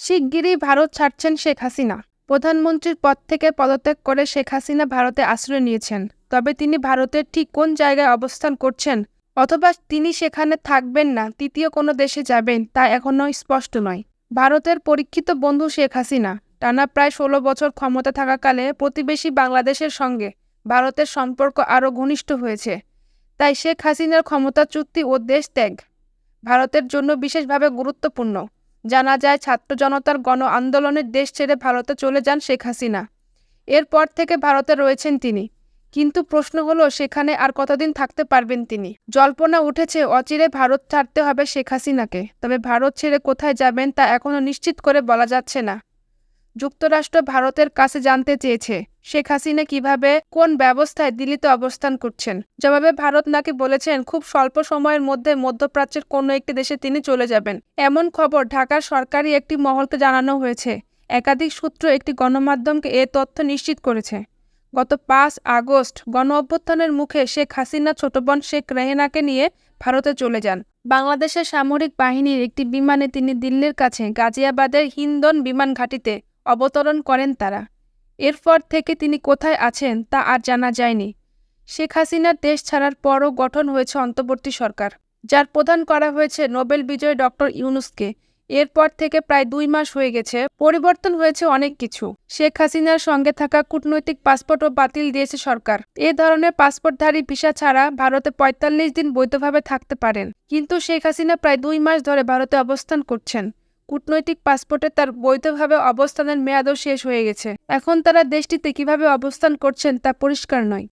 শিগগিরই ভারত ছাড়ছেন শেখ হাসিনা। প্রধানমন্ত্রীর পদ থেকে পদত্যাগ করে শেখ হাসিনা ভারতে আশ্রয় নিয়েছেন। তবে তিনি ভারতের ঠিক কোন জায়গায় অবস্থান করছেন অথবা তিনি সেখানে থাকবেন না, তৃতীয় কোনো দেশে যাবেন, তা এখনও স্পষ্ট নয়। ভারতের পরীক্ষিত বন্ধু শেখ হাসিনা। টানা প্রায় ষোলো বছর ক্ষমতা থাকাকালে প্রতিবেশী বাংলাদেশের সঙ্গে ভারতের সম্পর্ক আরও ঘনিষ্ঠ হয়েছে। তাই শেখ হাসিনার ক্ষমতাচ্যুতি ও দেশ ত্যাগ ভারতের জন্য বিশেষভাবে গুরুত্বপূর্ণ। জানা যায়, ছাত্র জনতার গণ আন্দোলনের দেশ ছেড়ে ভারতে চলে যান শেখ হাসিনা। এরপর থেকে ভারতে রয়েছেন তিনি। কিন্তু প্রশ্ন হলো, সেখানে আর কতদিন থাকতে পারবেন তিনি? জল্পনা উঠেছে, অচিরে ভারত ছাড়তে হবে শেখ হাসিনাকে। তবে ভারত ছেড়ে কোথায় যাবেন তা এখনও নিশ্চিত করে বলা যাচ্ছে না। যুক্তরাষ্ট্র ভারতের কাছে জানতে চেয়েছে, শেখ হাসিনা কীভাবে, কোন ব্যবস্থায় দিল্লিতে অবস্থান করছেন। জবাবে ভারত নাকি বলেছেন, খুব স্বল্প সময়ের মধ্যে মধ্যপ্রাচ্যের কোনো একটি দেশে তিনি চলে যাবেন। এমন খবর ঢাকার সরকারি একটি মহলকে জানানো হয়েছে। একাধিক সূত্র একটি গণমাধ্যমকে এ তথ্য নিশ্চিত করেছে। গত পাঁচ আগস্ট গণ অভ্যুত্থানের মুখে শেখ হাসিনা ছোট বোন শেখ রেহেনাকে নিয়ে ভারতে চলে যান। বাংলাদেশের সামরিক বাহিনীর একটি বিমানে তিনি দিল্লির কাছে গাজিয়াবাদের হিন্দন বিমান ঘাঁটিতে অবতরণ করেন তারা। এরপর থেকে তিনি কোথায় আছেন তা আর জানা যায়নি। শেখ হাসিনার দেশ ছাড়ার পরও গঠন হয়েছে অন্তর্বর্তী সরকার, যার প্রদান করা হয়েছে নোবেল বিজয়ী ডক্টর ইউনুসকে। এরপর থেকে প্রায় দুই মাস হয়ে গেছে, পরিবর্তন হয়েছে অনেক কিছু। শেখ হাসিনার সঙ্গে থাকা কূটনৈতিক পাসপোর্টও বাতিল দিয়েছে সরকার। এ ধরনের পাসপোর্টধারী ভিসা ছাড়া ভারতে পঁয়তাল্লিশ দিন বৈধভাবে থাকতে পারেন। কিন্তু শেখ হাসিনা প্রায় দুই মাস ধরে ভারতে অবস্থান করছেন। কূটনৈতিক পাসপোর্টে তার বৈধভাবে অবস্থানের মেয়াদও শেষ হয়ে গেছে। এখন তারা দেশটিতে কীভাবে অবস্থান করছেন তা পরিষ্কার নয়।